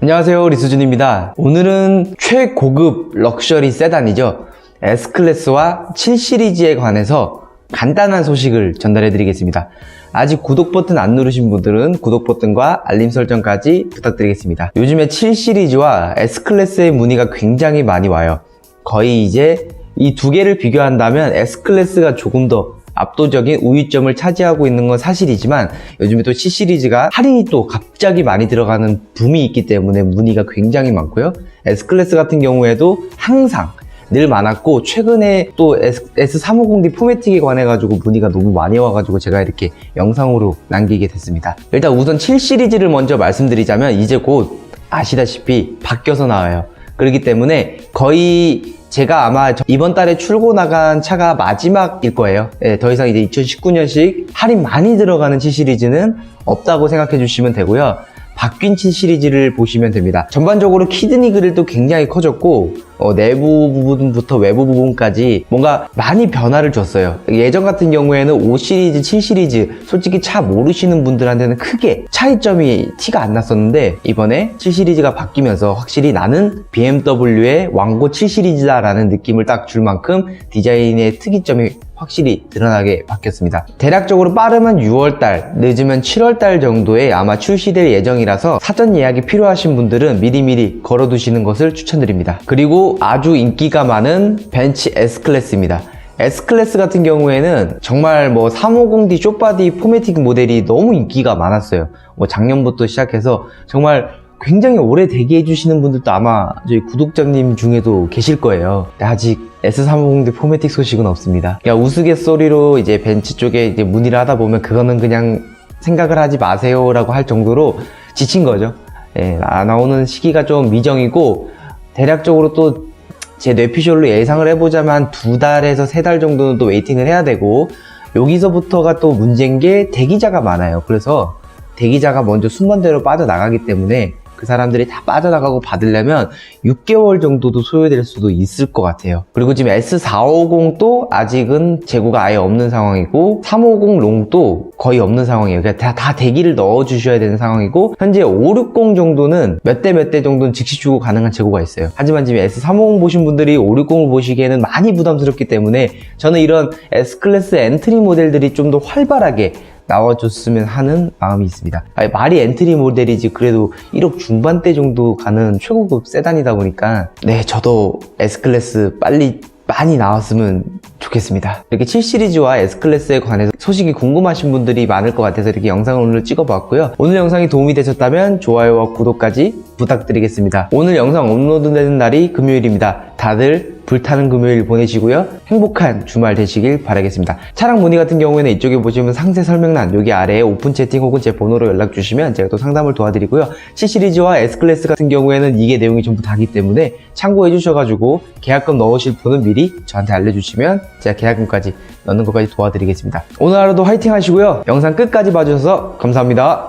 안녕하세요 리수준입니다. 오늘은 최고급 럭셔리 세단이죠. S클래스와 7시리즈에 관해서 간단한 소식을 전달해 드리겠습니다. 아직 구독 버튼 안 누르신 분들은 구독 버튼과 알림 설정까지 부탁드리겠습니다. 요즘에 7시리즈와 S클래스의 문의가 굉장히 많이 와요. 거의 이제 이 두 개를 비교한다면 S클래스가 조금 더 압도적인 우위점을 차지하고 있는 건 사실이지만 요즘에 또 C 시리즈가 할인이 또 갑자기 많이 들어가는 붐이 있기 때문에 문의가 굉장히 많고요. S 클래스 같은 경우에도 항상 늘 많았고 최근에 또 S, 3 5 0 d 포매틱에 관해 가지고 문의가 너무 많이 와가지고 제가 이렇게 영상으로 남기게 됐습니다. 일단 우선 7 시리즈를 먼저 말씀드리자면 이제 곧 아시다시피 바뀌어서 나와요. 그렇기 때문에 거의 제가 아마 저- 이번 달에 출고 나간 차가 마지막일 거예요. 예, 더 이상 이제 2019년식 할인 많이 들어가는 7 시리즈는 없다고 생각해 주시면 되고요. 바뀐 7 시리즈를 보시면 됩니다. 전반적으로 키드니 그릴도 굉장히 커졌고 어, 내부 부분부터 외부 부분까지 뭔가 많이 변화를 줬어요. 예전 같은 경우에는 5 시리즈, 7 시리즈 솔직히 차 모르시는 분들한테는 크게 차이점이 티가 안 났었는데 이번에 7 시리즈가 바뀌면서 확실히 나는 BMW의 왕고 7 시리즈다라는 느낌을 딱 줄 만큼 디자인의 특이점이 확실히 드러나게 바뀌었습니다. 대략적으로 빠르면 6월달, 늦으면 7월달 정도에 아마 출시될 예정이라서 사전 예약이 필요하신 분들은 미리미리 걸어두시는 것을 추천드립니다. 그리고 아주 인기가 많은 벤츠 S클래스입니다. S클래스 같은 경우에는 정말 뭐 350D 쇼바디 포매틱 모델이 너무 인기가 많았어요. 뭐 작년부터 시작해서 정말 굉장히 오래 대기해 주시는 분들도 아마 저희 구독자님 중에도 계실 거예요. 아직 S350D 포매틱 소식은 없습니다. 그러니까 우스갯소리로 이제 벤츠 쪽에 이제 문의를 하다 보면 그거는 그냥 생각을 하지 마세요라고 할 정도로 지친 거죠. 예, 나- 나오는 시기가 좀 미정이고 대략적으로 또 제 뇌피셜로 예상을 해보자면 두 달에서 세 달 정도는 또 웨이팅을 해야 되고 여기서부터가 또 문제인 게 대기자가 많아요. 그래서 대기자가 먼저 순번대로 빠져나가기 때문에 그 사람들이 다 빠져나가고 받으려면 6개월 정도도 소요될 수도 있을 것 같아요. 그리고 지금 S450도 아직은 재고가 아예 없는 상황이고 350 롱도 거의 없는 상황이에요. 그러니까 다, 다 대기를 넣어주셔야 되는 상황이고 현재 560 정도는 몇 대 몇 대 정도는 즉시 주고 가능한 재고가 있어요. 하지만 지금 S350 보신 분들이 560을 보시기에는 많이 부담스럽기 때문에 저는 이런 S클래스 엔트리 모델들이 좀 더 활발하게 나와줬으면 하는 마음이 있습니다. 아니, 말이 엔트리 모델이지 그래도 1억 중반대 정도 가는 최고급 세단이다 보니까 네 저도 S클래스 빨리 많이 나왔으면 좋겠습니다. 이렇게 7 시리즈와 S 클래스에 관해서 소식이 궁금하신 분들이 많을 것 같아서 이렇게 영상을 오늘 찍어봤고요. 오늘 영상이 도움이 되셨다면 좋아요와 구독까지 부탁드리겠습니다. 오늘 영상 업로드되는 날이 금요일입니다. 다들 불타는 금요일 보내시고요. 행복한 주말 되시길 바라겠습니다. 차량 문의 같은 경우에는 이쪽에 보시면 상세 설명란 여기 아래에 오픈 채팅 혹은 제 번호로 연락 주시면 제가 또 상담을 도와드리고요. C 시리즈와 S 클래스 같은 경우에는 이게 내용이 전부 다기 때문에 참고해 주셔가지고 계약금 넣으실 분은 미리 저한테 알려주시면 제가 계약금까지 넣는 것까지 도와드리겠습니다. 오늘 하루도 화이팅 하시고요. 영상 끝까지 봐주셔서 감사합니다.